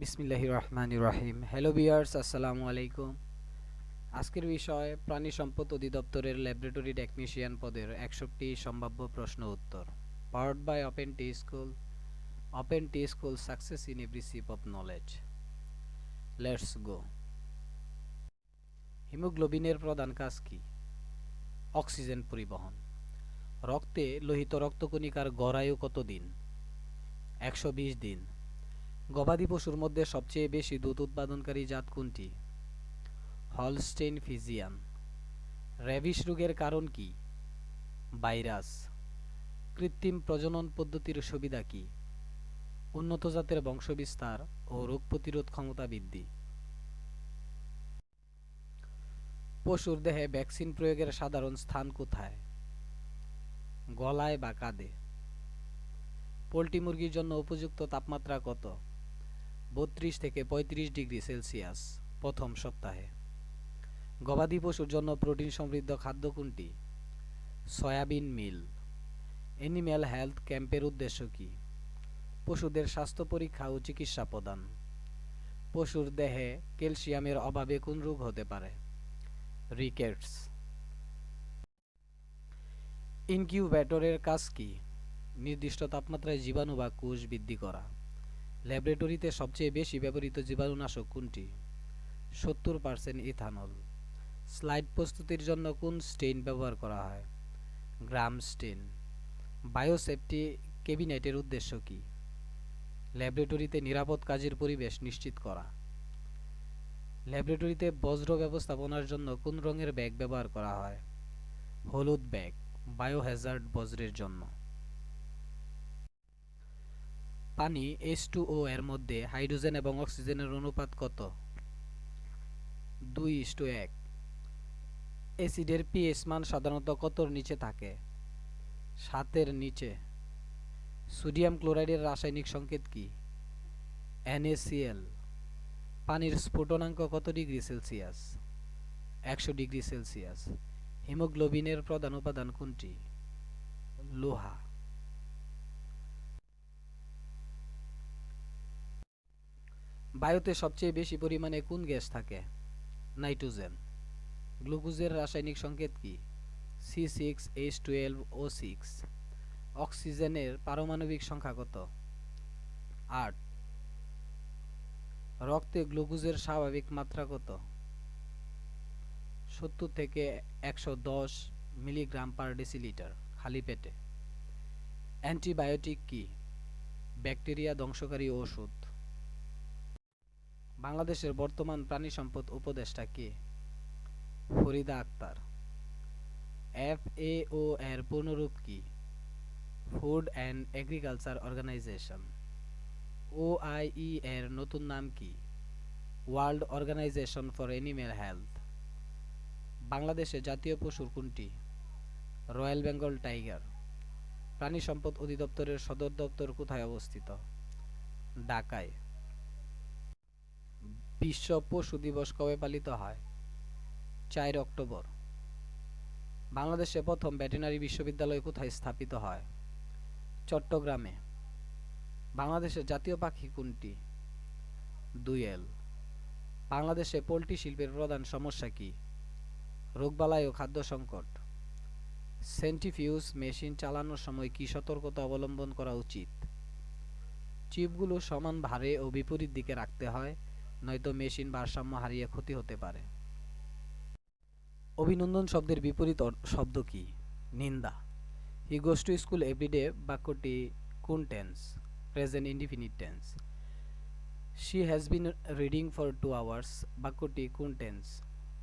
বিসমিল্লাহির রহমানির রহিম। হ্যালো বিয়ার্স আসসালামু আলাইকুম। আজকের বিষয়, প্রাণী সম্পদ অধিদপ্তরের ল্যাবরেটরি টেকনিশিয়ান পদের একষট্টি সম্ভাব্য প্রশ্ন উত্তর। Powered by open T school open T school success in every sip of knowledge let's go হিমোগ্লোবিনের প্রধান কাজ কি? অক্সিজেন পরিবহন। রক্তে লোহিত রক্তকণিকার গড়ায়ু কত দিন একশো বিশ দিন। গবাদি পশুর মধ্যে সবচেয়ে বেশি দুধ উৎপাদনকারী জাত কোনটি? Holstein Friesian. র্যাবিস রোগের কারণ কি? ভাইরাস। কৃত্রিম প্রজনন পদ্ধতির সুবিধা কি? উন্নত জাতের বংশবিস্তার ও রোগ প্রতিরোধ ক্ষমতা বৃদ্ধি। পশুর দেহে ভ্যাকসিন প্রয়োগের সাধারণ স্থান কোথায়? গলায় বা কাঁধে। পোলট্রি মুরগির জন্য উপযুক্ত তাপমাত্রা কত? বত্রিশ থেকে পঁয়ত্রিশ ডিগ্রি সেলসিয়াস প্রথম সপ্তাহে। গবাদি পশুর জন্য প্রোটিন সমৃদ্ধ খাদ্য কোনটি? সয়াবিন মিল। অ্যানিম্যাল হেলথ ক্যাম্পের উদ্দেশ্য কি? পশুদের স্বাস্থ্য পরীক্ষা ও চিকিৎসা প্রদান। পশুর দেহে ক্যালসিয়ামের অভাবে কোন রোগ হতে পারে? রিকেটস। ইনকিউবেটরের কাজ কি? নির্দিষ্ট তাপমাত্রায় জীবাণু বা কোষ বৃদ্ধি করা। ল্যাবরেটরিতে সবচেয়ে বেশি ব্যবহৃত জীবাণুনাশক কোনটি? সত্তর পার্সেন্ট ইথানল। স্লাইড প্রস্তুতির জন্য কোন স্টেইন ব্যবহার করা হয়? গ্রাম স্টেন বায়োসেফটি ক্যাবিনেটের উদ্দেশ্য কি? ল্যাবরেটরিতে নিরাপদ কাজের পরিবেশ নিশ্চিত করা। ল্যাবরেটরিতে বজ্র ব্যবস্থাপনার জন্য কোন রঙের ব্যাগ ব্যবহার করা হয়? হলুদ ব্যাগ, বায়োহ্যাজার্ড বজ্রের জন্য। পানি এইচ টু ও এর মধ্যে হাইড্রোজেন এবং অক্সিজেনের অনুপাত কত? দুই ইস টু এক। অ্যাসিডের পিএইচ মান সাধারণত কতর নিচে থাকে? সাতের নিচে। সোডিয়াম ক্লোরাইডের রাসায়নিক সংকেত কি? NaCl পানির স্ফুটনাঙ্ক কত ডিগ্রি সেলসিয়াস? একশো ডিগ্রি সেলসিয়াস। হিমোগ্লোবিনের প্রধান উপাদান কোনটি? লোহা। বায়ুতে সবচেয়ে বেশি পরিমাণে কোন গ্যাস থাকে? নাইট্রোজেন। গ্লুকোজের রাসায়নিক সংকেত কি? C six H twelve O six. অক্সিজেনের পারমাণবিক সংখ্যা কত? আট। রক্তে গ্লুকোজের স্বাভাবিক মাত্রা কত? সত্তর থেকে একশো দশ মিলিগ্রাম পার ডেসিলিটার, খালি পেটে। অ্যান্টিবায়োটিক কি? ব্যাকটেরিয়া, ধ্বংসকারী ওষুধ। বাংলাদেশের বর্তমান প্রাণী সম্পদ উপদেষ্টা কে? Farida Akhtar. F A O এর পূর্ণরূপ কি? Food and agriculture organization. O I E এর নতুন নাম কি? World organization for animal health. বাংলাদেশে জাতীয় পশুর কোনটি? Royal Bengal tiger. প্রাণী সম্পদ অধিদপ্তরের সদর দপ্তর কোথায় অবস্থিত? ঢাকায়। বিশ্ব পশু দিবস কবে পালিত হয়? চার অক্টোবর। বাংলাদেশে প্রথম ভেটেনারি বিশ্ববিদ্যালয় কোথায় স্থাপিত হয়? চট্টগ্রামে। বাংলাদেশের জাতীয় পাখি কোনটি? দুয়েল বাংলাদেশে পোলট্রি শিল্পের প্রধান সমস্যা কি? রোগবালাই ও খাদ্য সংকট। সেন্টিফিউজ মেশিন চালানোর সময় কি সতর্কতা অবলম্বন করা উচিত? চিপগুলো সমান ভারে ও বিপরীত দিকে রাখতে হয়। নয়তো মেশিন ভারসাম্য হারিয়ে ক্ষতি হতে পারে। অভিনন্দন শব্দের বিপরীত শব্দ কি? নিন্দা। He goes to school everyday বাক্যটি কোন tense present indefinite tense she has been reading for two hours বাক্যটি কোন tense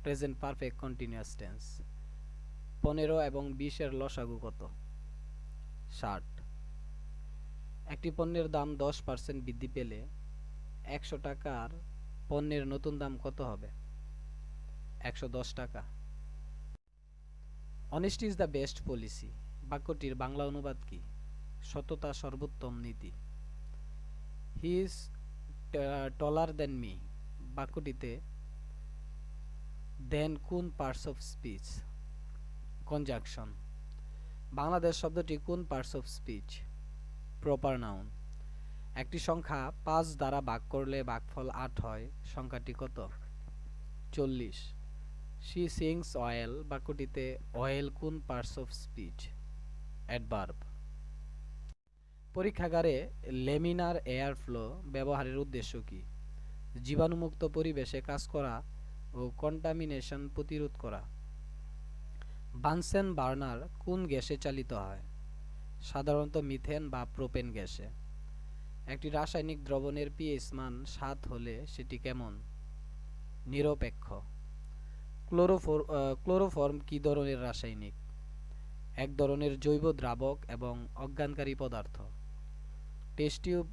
present perfect continuous tense পনেরো এবং বিশের লসাগু কত? ষাট। একটি পণ্যের দাম দশ পার্সেন্ট বৃদ্ধি পেলে একশো টাকার পণ্যের নতুন দাম কত হবে? একশো দশ টাকা। Honesty is the best policy বাক্যটির বাংলা অনুবাদ কি? সততা সর্বোত্তম নীতি। He is taller than me বাক্যটিতে দেন কোন parts of speech conjunction Bangladesh শব্দটি কোন parts of speech proper noun একটি সংখ্যা পাঁচ দ্বারা ভাগ করলে ভাগফল আট হয়। সংখ্যাটি কত? চল্লিশ। শি সিংস অয়েল বাক্যটিতে অয়েল কোন পার্টস অফ স্পিচ অ্যাডভার্ব পরীক্ষাগারে লেমিনার এয়ার ফ্লো ব্যবহারের উদ্দেশ্য কি? জীবাণুমুক্ত পরিবেশে কাজ করা ও কন্টামিনেশন প্রতিরোধ করা। বানসেন বার্নার কোন গ্যাসে চালিত হয়? সাধারণত মিথেন বা প্রোপেন গ্যাসে। একটি রাসায়নিক দ্রবণের পিএইচ মান সাত হলে সেটি কেমন? নিরপেক্ষ। ক্লোরোফর ক্লোরোফর্ম কি ধরনের রাসায়নিক? এক ধরনের জৈব দ্রাবক এবং অজ্ঞানকারী পদার্থ। টেস্ট টিউব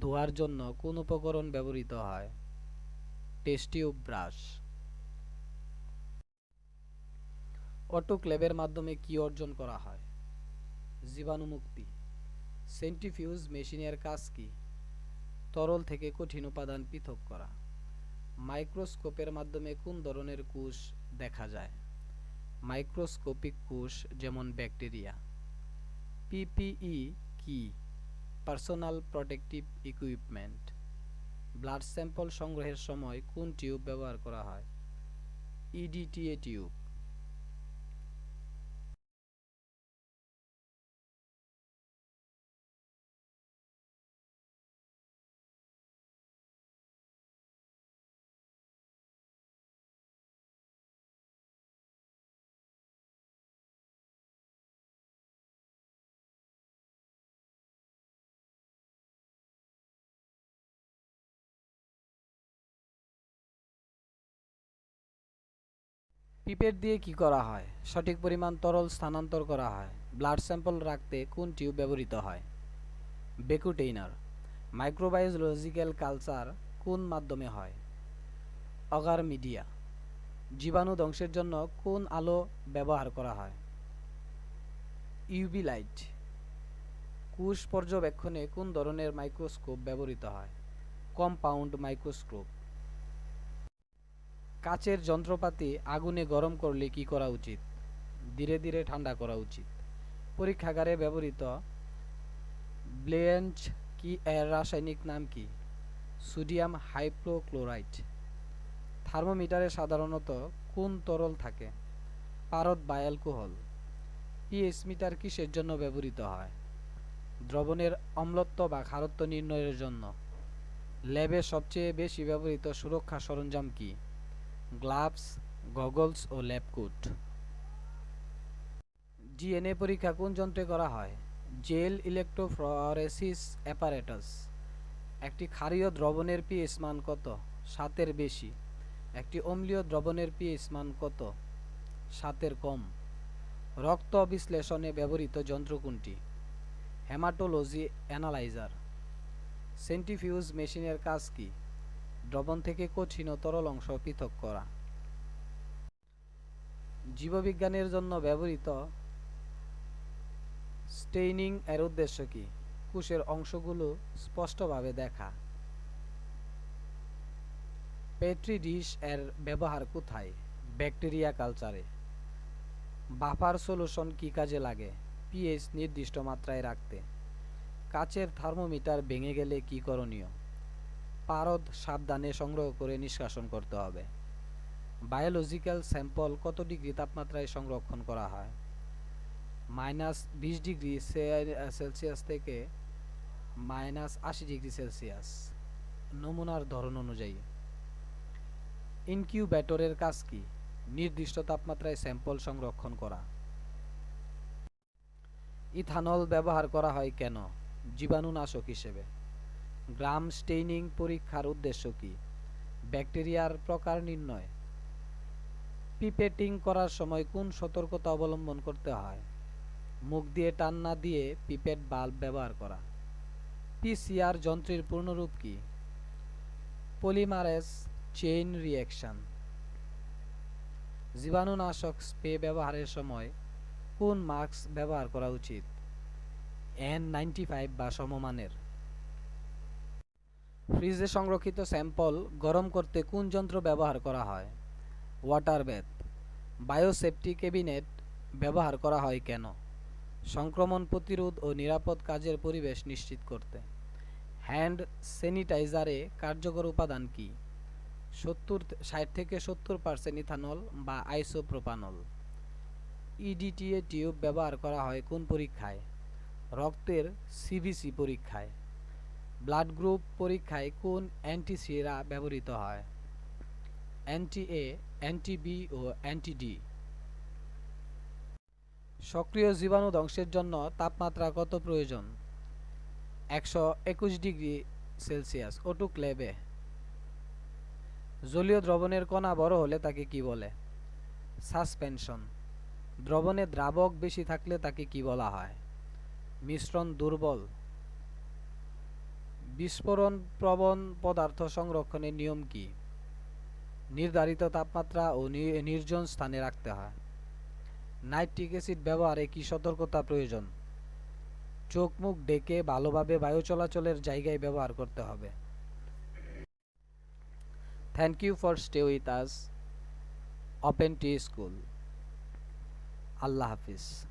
ধোয়ার জন্য কোন উপকরণ ব্যবহৃত হয়? Test tube brush. অটোক্লেভের মাধ্যমে কি অর্জন করা হয়? জীবাণুমুক্তি। সেন্ট্রিফিউজ মেশিনের কাজ কি? তরল থেকে কঠিন উপাদান পৃথক করা। মাইক্রোস্কোপের মাধ্যমে কোন ধরনের কোষ দেখা যায়? মাইক্রোস্কোপিক কোষ যেমন ব্যাকটেরিয়া। পিপিই কি? Personal protective equipment. Blood sample সংগ্রহের সময় কোন টিউব ব্যবহার করা হয়? EDTA tube. পিপেট দিয়ে কি করা হয়? সঠিক পরিমাণ তরল স্থানান্তর করা হয়। ব্লাড স্যাম্পল রাখতে কোন টিউব ব্যবহৃত হয়? বেকুটেইনার, মাইক্রোবায়োলজিক্যাল কালচার কোন মাধ্যমে হয়? অগার মিডিয়া, জীবাণু ধ্বংসের জন্য কোন আলো ব্যবহার করা হয়? ইউভি লাইট কোষ পর্যবেক্ষণে কোন ধরনের মাইক্রোস্কোপ ব্যবহৃত হয়? কম্পাউন্ড মাইক্রোস্কোপ কাচের যন্ত্রপাতি আগুনে গরম করলে কি করা উচিত? ধীরে ধীরে ঠান্ডা করা উচিত। পরীক্ষাগারে ব্যবহৃত ব্লেঞ্চ কি এর রাসায়নিক নাম কি? সোডিয়াম হাইপ্রোক্লোরাইড থার্মোমিটারে সাধারণত কোন তরল থাকে? পারদ বা অ্যালকোহল। পিএইচ মিটার কিসের জন্য ব্যবহৃত হয়? দ্রবণের অম্লত্ব বা খারত্ব নির্ণয়ের জন্য। ল্যাবে সবচেয়ে বেশি ব্যবহৃত সুরক্ষা সরঞ্জাম কি? গ্লাভস, গগলস ও ল্যাবকুট জিএনএ পরীক্ষা কোন যন্ত্রে করা হয়? Gel electrophoresis apparatus. একটি ক্ষারীয় দ্রবণের পিএইচ মান কত? সাতের বেশি। একটি অম্লীয় দ্রবণের পিএইচ মান কত? সাতের কম। রক্ত বিশ্লেষণে ব্যবহৃত যন্ত্র কোনটি? Haematology analyser. সেন্টিফিউজ মেশিনের কাজ কি? দ্রবণ থেকে কঠিন ও তরল অংশ পৃথক করা। জীববিজ্ঞানের জন্য ব্যবহৃত স্টেইনিং এর উদ্দেশ্য কি? কোষের অংশগুলো স্পষ্টভাবে দেখা। পেট্রি ডিশ এর ব্যবহার কোথায়? ব্যাকটেরিয়া কালচারে। বাফার সলিউশন কি কাজে লাগে? পিএইচ নির্দিষ্ট মাত্রায় রাখতে। কাচের থার্মোমিটার ভেঙে গেলে কি করণীয়? পারদ সাবধানে সংগ্রহ করে নিষ্কাশন করতে হবে। বায়োলজিক্যাল স্যাম্পল কত ডিগ্রি তাপমাত্রায় সংরক্ষণ করা হয়? মাইনাস বিশ ডিগ্রি সেলসিয়াস থেকে মাইনাস আশি ডিগ্রি সেলসিয়াস। নমুনার ধরন অনুযায়ী। ইনকিউবেটরের কাজ কি? নির্দিষ্ট তাপমাত্রায় স্যাম্পল সংরক্ষণ করা। ইথানল ব্যবহার করা হয় কেন? জীবাণুনাশক হিসেবে। গ্রাম স্টেইনিং পরীক্ষার উদ্দেশ্য কি? ব্যাকটেরিয়ার প্রকার নির্ণয়। পিপেটিং করার সময় কোন সতর্কতা অবলম্বন করতে হয়? মুখ দিয়ে টান না দিয়ে পিপেট বাল্ব ব্যবহার করা। পিসিআর যন্ত্রের পূর্ণরূপ কি? Polymerase chain reaction. জীবাণুনাশক স্প্রে ব্যবহারের সময় কোন মাস্ক ব্যবহার করা উচিত? এন নাইনটি ফাইভ বা সমমানের। ফ্রিজে সংরক্ষিত স্যাম্পল গরম করতে কোন যন্ত্র ব্যবহার করা হয়? ওয়াটার বেথ বায়োসেফটি ক্যাবিনেট ব্যবহার করা হয় কেন? সংক্রমণ প্রতিরোধ ও নিরাপদ কাজের পরিবেশ নিশ্চিত করতে। হ্যান্ড স্যানিটাইজারে কার্যকর উপাদান কি? সত্তর ষাট থেকে সত্তর পার্সেন্ট ইথানল বা আইসোপ্রোপানল। ইডিটিএ টিউব ব্যবহার করা হয় কোন পরীক্ষায়? রক্তের সিবিসি পরীক্ষায়। ব্লাড গ্রুপ পরীক্ষায় কোন অ্যান্টিসিরা ব্যবহৃত হয়? অ্যান্টি এ অ্যান্টি বি ও অ্যান্টি ডি সক্রিয় জীবাণু ধ্বংসের জন্য তাপমাত্রা কত প্রয়োজন? একশো একুশ ডিগ্রি সেলসিয়াস ওটুক লেবে। জলীয় দ্রবণের কণা বড় হলে তাকে কি বলে? সাসপেনশন। দ্রবণে দ্রাবক বেশি থাকলে তাকে কি বলা হয়? মিশ্রণ দুর্বল। বিস্ফোরণ প্রবণ পদার্থ সংরক্ষণের নিয়ম কি? নির্ধারিত তাপমাত্রা ও নির্জন স্থানে রাখতে হয়। নাইট্রিক অ্যাসিড ব্যবহারে কি সতর্কতা প্রয়োজন? চোখ মুখ ডেকে ভালোভাবে বায়ু চলাচলের জায়গায় ব্যবহার করতে হবে। Thank you for stay with us open T school Allah Hafiz.